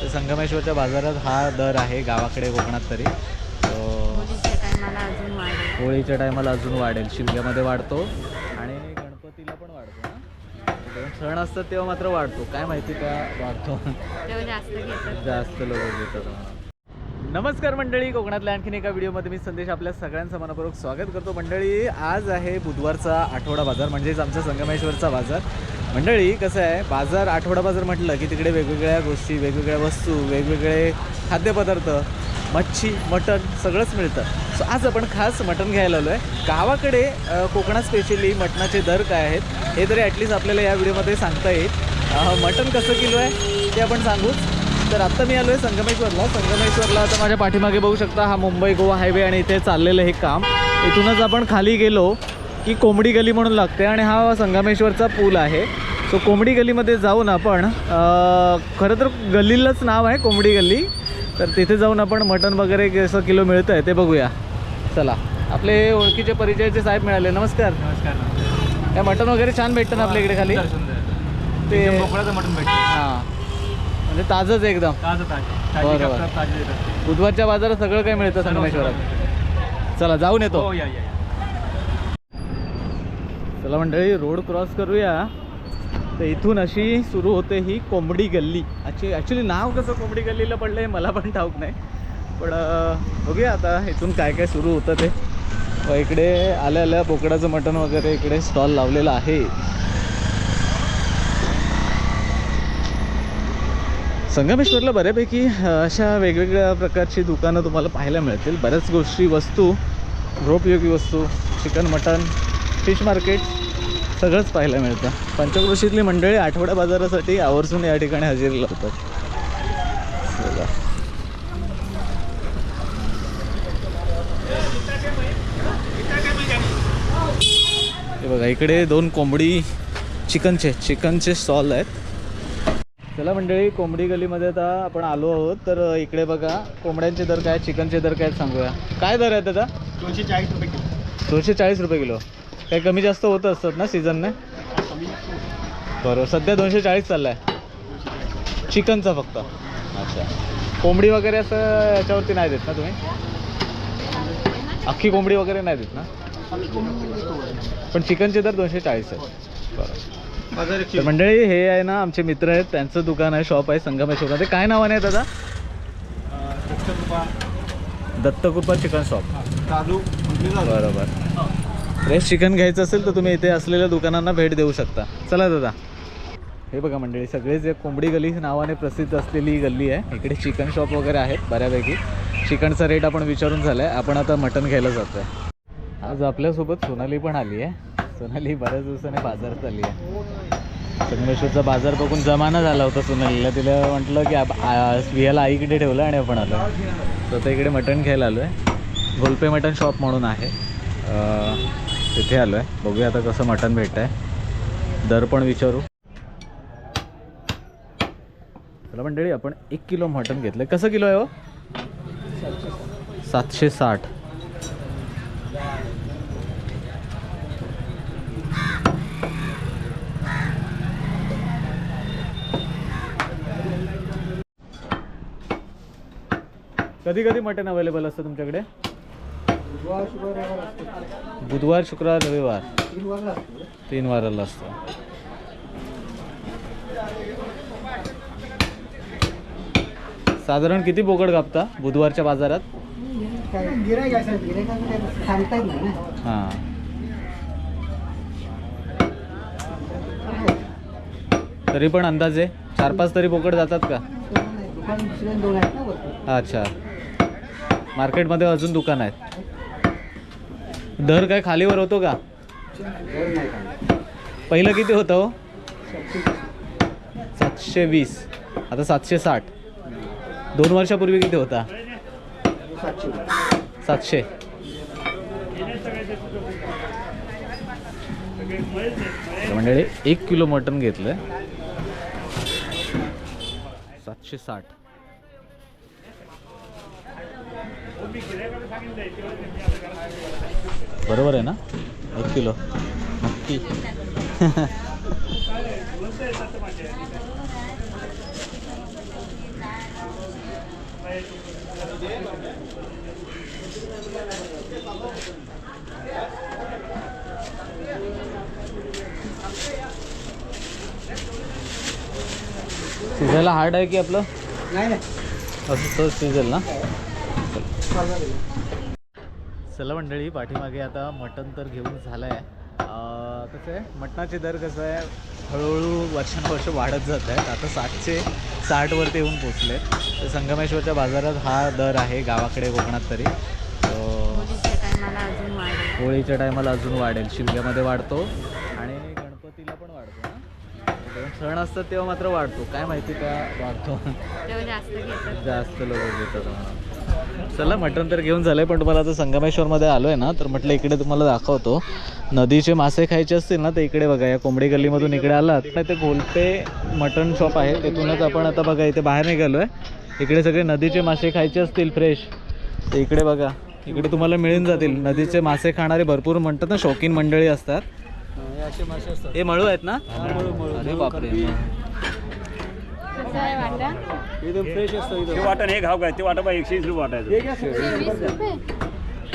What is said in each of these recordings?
तर संगमेश्वरच्या बाजारात हा दर आहे गावाकडे कोकणात तरी. होळीच्या टायमाला अजून वाढेल. शिमग्यामध्ये वाढतो आणि गणपतीला पण वाढतो ना सण असतात तेव्हा मात्र वाढतो. काय माहिती का? वाढतो. जास्त लोक घेतात नमस्कार मंडळी. कोकणातल्या आणखीन एका व्हिडिओमध्ये मी संदेश आपल्या सगळ्यांचं मनापूर्वक स्वागत करतो. मंडळी आज आहे बुधवारचा आठवडा बाजार म्हणजेच आमचा संगमेश्वरचा बाजार. मंडळी कसं आहे बाजार आठवडा बाजार म्हटलं की तिकडे वेगवेगळ्या गोष्टी वेगवेगळ्या वस्तू वेगवेगळे खाद्यपदार्थ मच्छी मटण सगळंच मिळतं. सो आज आपण खास मटण घ्यायला आलो आहे गावाकडे कोकणात स्पेशली मटणाचे दर काय आहेत हे तरी ॲटलिस्ट आपल्याला या व्हिडिओमध्ये सांगता येईल. मटण कसं किलो आहे ते आपण सांगूच. तर आत्ता मी आलो आहे संगमेश्वरला. संगमेश्वरला आता माझ्या पाठीमागे बघू शकता हा मुंबई गोवा हायवे आणि इथे चाललेलं हे काम. इथूनच आपण खाली गेलो. की कोंबडी गली म्हणून लागते आणि हा संगमेश्वरचा पूल आहे. सो कोंबडी गलीमध्ये जाऊन आपण खरं तर गल्लीलाच नाव आहे कोंबडी गल्ली. तर तिथे जाऊन आपण मटण वगैरे कसं किलो मिळतं आहे ते बघूया. चला. आपले ओळखीचे परिचयाचे साहेब मिळाले. नमस्कार. नमस्कार काय मटण वगैरे छान भेटतं ना आपल्या इकडे खाली? ते मोकळाचं मटण भेटतं. हां. म्हणजे ताजंच एकदम. बरोबर. बुधवारच्या बाजारात सगळं काही मिळतं संगमेश्वरात. चला जाऊन येतो. हो. चला मंडळी रोड क्रॉस करूया. तर इथून अशी सुरू होते ही कोंबडी गल्ली. ॲक्च्युली ॲक्च्युली नाव कसं कोंबडी गल्लीला पडलं आहे मला पण ठाऊक नाही. पण बघूया आता इथून काय काय सुरू होतं ते. व इकडे आल्या आल्या बोकडाचं मटण वगैरे इकडे स्टॉल लावलेला आहे. संगमेश्वरला बऱ्यापैकी अशा वेगवेगळ्या प्रकारची दुकानं तुम्हाला पाहायला मिळतील. बऱ्याच गोष्टी वस्तू गृहोपयोगी वस्तू चिकन मटन फिश मार्केट सगळंच पाहायला मिळतं. पंचक्रोशीतली मंडळी आठवड्या बाजारासाठी आवर्जून या ठिकाणी हजेरी लावतात. हे बघा इकडे दोन कोंबडी चिकनचे चिकनचे स्टॉल आहेत. चला मंडळी कोंबडी गलीमध्ये आता आपण आलो आहोत. तर इकडे बघा कोंबड्यांचे दर काय चिकनचे दर काय सांगूया. काय दर आहेत आता? दोनशे चाळीस रुपये किलो. दोनशे चाळीस रुपये किलो. काही कमी जास्त होत असतात ना सीझनने बरोबर सध्या दोनशे चाळीस चालला आहे चिकनचा फक्त. अच्छा. कोंबडी वगैरे असं याच्यावरती नाही देत ना तुम्ही? अख्खी कोंबडी वगैरे नाही देत ना? पण चिकनचे दर दोनशे चाळीस आहेत. बरं. तर मंडळी हे आहे ना आमचे मित्र आहेत. त्यांचं दुकान आहे शॉप आहे संगमेश्वरमध्ये काय नावाने आहे दादा? Dattakrupa chicken shop. बरोबर. फ्रेश चिकन घ्यायचं असेल तर तुम्ही इथे असलेल्या दुकानांना भेट देऊ शकता. चला दादा. हे बघा मंडळी सगळेच एक कोंबडी गली नावाने प्रसिद्ध असलेली ही गल्ली आहे. इकडे चिकन शॉप वगैरे आहेत बऱ्यापैकी. चिकनचा रेट आपण विचारून झाला आहे आपण आता मटण घ्यायला जातो आहे आज आपल्यासोबत सोनाली पण आली आहे. सोनाली बऱ्याच दिवसाने बाजारात आली आहे. संगमेश्वरचा बाजार बघून जमाना झाला होता सोनालीला. तिला म्हटलं की आप- स्वियाला आईकडे ठेवलं आणि आपण आलो. तर आता इकडे मटण घ्यायला आलो आहे गोलपे मटण शॉप म्हणून आहे. तिथे आलो आहे बघूया आता कसं मटण भेटत आहे दर पण विचारू. चला मंडळी आपण एक किलो मटण घेतलं कसं किलो आहे हो? सातशे साठ. कधी कधी मटण अवेलेबल असतं तुमच्याकडे? बुधवार शुक्रवार रविवार. तीन वाराला असतं. साधारण किती बोकड कापता बुधवारच्या बाजारात? हां. तरी पण अंदाजे चार पाच तरी बोकड जातात का. अच्छा. मार्केटमध्ये अजून दुकान आहेत. दर काय खालीवर होतो का? पहिलं किती होतं हो? सातशे वीस. आता सातशे साठ. दोन वर्षापूर्वी किती होता? सातशे. मंडळी एक किलो मटण घेतलं. सातशे साठ. बरोबर आहे ना? एक किलो. नक्की. शिजायला हार्ड आहे की आपलं? नाही असं सहज शिजेल ना चला मंडळी पाठीमागे आता मटण तर घेऊन झालं आहे कसं आहे मटणाचे दर कसं आहे हळूहळू वर्षानुवर्ष वाढत जात आहेत. आता सातशे साठवरती येऊन पोचले. तर संगमेश्वरच्या बाजारात हा दर आहे गावाकडे कोकणात तरी. होळीच्या टायमाला अजून वाढेल. शिमग्यामध्ये वाढतो आणि गणपतीला पण वाढतो ना सण असतात तेव्हा मात्र वाढतो. काय माहिती का वाढतो. जास्त लोक घेतात म्हणून. चला मटण तर घेऊन झालंय पण तुम्हाला आता संगमेश्वरमध्ये आलो आहे ना तर म्हटलं इकडे तुम्हाला दाखवतो. नदीचे मासे खायचे असतील ना तर इकडे बघा या कोंबडी गल्लीमधून इकडे आलात. तर ते गोलटे मटण शॉप आहे तिथूनच आपण आता बघा इथे बाहेर निघालो आहे इकडे सगळे नदीचे मासे खायचे असतील फ्रेश तर इकडे बघा इकडे तुम्हाला मिळून जातील. नदीचे मासे खाणारे भरपूर म्हणतात ना शौकीन मंडळी असतात. हे मळू आहेत ना? अरे बापरे. कसं आहे वाटा ते वाटा नाही घाव काय? ते वाटा बा एकशे वीस रुपये वाटायचं. वीस रुपये?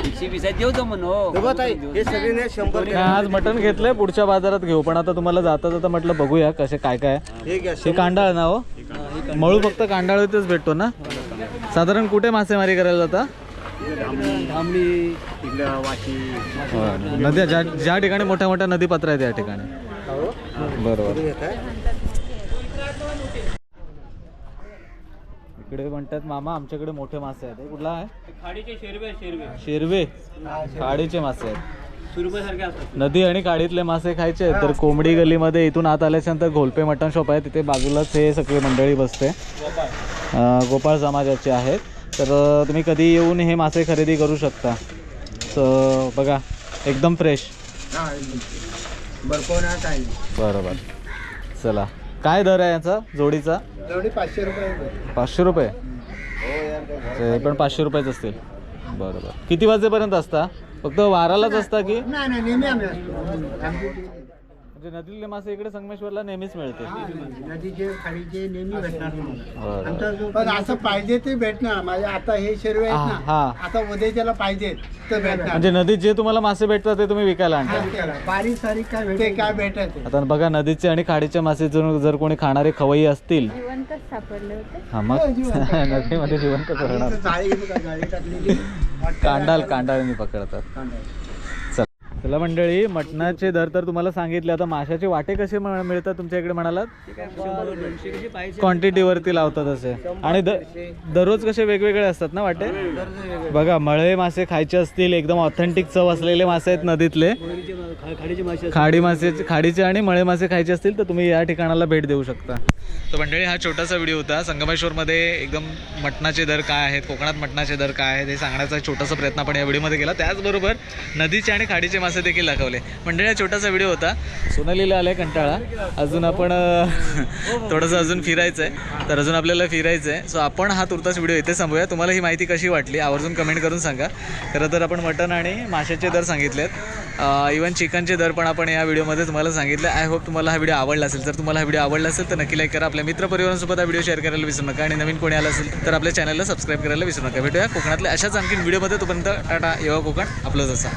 एकशे वीस देऊ तो म्हणून बघा ताई, हे सगळे शंभर आज मटण घेतलंय पुढच्या बाजारात घेऊ. पण आता तुम्हाला जाता जाता म्हटलं बघूया कसे काय काय. आहे. हे घ्या हे कांडाळ ना हो. मळू फक्त कांडाळीतच भेटतो ना? साधारण कुठे मासेमारी करायला जाता? धामणी वाशी. नद्या ज्या ज्या ठिकाणी मोठ्या मोठ्या नदी पात्र आहेत त्या ठिकाणी. बरोबर. इकडे म्हणतात मामा आमच्याकडे मोठे मासे आहेत. हे कुठला आहे? खाडीचे शेरवे शेरवे. शेरवे? खाडीचे मासे आहेत. सुरमई सारखे असतात. नदी आणि खाडीतले मासे खायचे आहेत. तर कोंबडी गलीमध्ये इथून आत आल्याच्यानंतर घोलपे मटण शॉप आहे. तिथे बाजूलाच हे सगळी मंडळी बसते. अं, गोपाळ समाजाचे आहेत. तर अं, तुम्ही कधी येऊन हे मासे खरेदी करू शकता. तर बघा एकदम फ्रेश काय? बरोबर. चला. काय दर आहे याचा? जोडीचा? पाचशे रुपये. पाचशे रुपये? हो ते पण पाचशे रुपयेच असतील. बरोबर. किती वाजेपर्यंत असता? फक्त वारालाच असता की? नाही नाही नेहमी आम्ही असतो. आमची म्हणजे नदीतले मासे इकडे संगमेश्वरला नेहमीच मिळते. नदीचे खाडीचे नेहमी भेटणार बरं. आमचा जो पण असं पाहिजे ते भेटणार. माझे आता हे शेरवे आहेत हा. ना आता उद्याच्याला पाहिजे तर भेटणार. म्हणजे नदीत जे तुम्हाला मासे भेटतात ते तुम्ही विकायला आणता. हा, त्याला. बारीक सारीक काय भेटते काय भेटायचे आता बघा नदीचे आणि खाडीचे मासे जर जर कोणी खाणारे खवई असतील. जिवंतच सापडले होते. हा मग? हो, जिवंत. नदीमध्ये जिवंत इथं जाळी टाकलेली. कांडाल कांडाळीने पकडतात. कांडाल. चला मंडळी मटणाचे दर तर तुम्हाला सांगितले. आता माशाचे वाटे कसे मिळतात तुमच्या इकडे म्हणालात? क्वांटिटीवरती लावतात असे. आणि दररोज कसे वेगवेगळे असतात ना वाटे? बघा मळे मासे खायचे असतील एकदम ऑथेंटिक चव असलेले मासे आहेत नदीतले. खाडी मासे खाडीचे आणि मळे मासे खायचे असतील तर तुम्ही या ठिकाणाला भेट देऊ शकता. तर मंडळी हा छोटासा व्हिडिओ होता. संगमेश्वरमध्ये एकदम मटणाचे दर काय आहेत कोकणात मटणाचे दर काय आहेत हे सांगण्याचा एक छोटासा प्रयत्न आपण या व्हिडिओमध्ये केला. त्याचबरोबर नदीचे आणि खाडीचे मासे देखील दाखवले. मंडळी हा छोटासा व्हिडिओ होता. सोनालीला आलाय कंटाळा. अजून आपण थोडंसं अजून फिरायचं आहे तर अजून आपल्याला फिरायचं आहे सो आपण हा तुर्तास व्हिडिओ इथे संपूया तुम्हाला ही माहिती कशी वाटली आवर्जून कमेंट करून सांगा. खरं तर आपण मटण आणि माशाचे दर सांगितलेत. इवन चिकनचे दर पण आपण या व्हिडिओमध्ये तुम्हाला सांगितले. आय होप तुम्हाला हा व्हिडिओ आवडला असेल. जर तुम्हाला हा व्हिडिओ आवडला असेल तर नक्की लाईक करा. आपल्या मित्रपरिवारांसोबत हा व्हिडिओ शेअर करायला विसरू नका. आणि नवीन कोणी आला असेल तर आपल्या चॅनलला सबस्क्राईब करायला विसरू नका. भेटूया कोकणातल्या अशाच आणखीन व्हिडिओमध्ये. तोपर्यंत टाटा येवा कोकण आपलंच असा.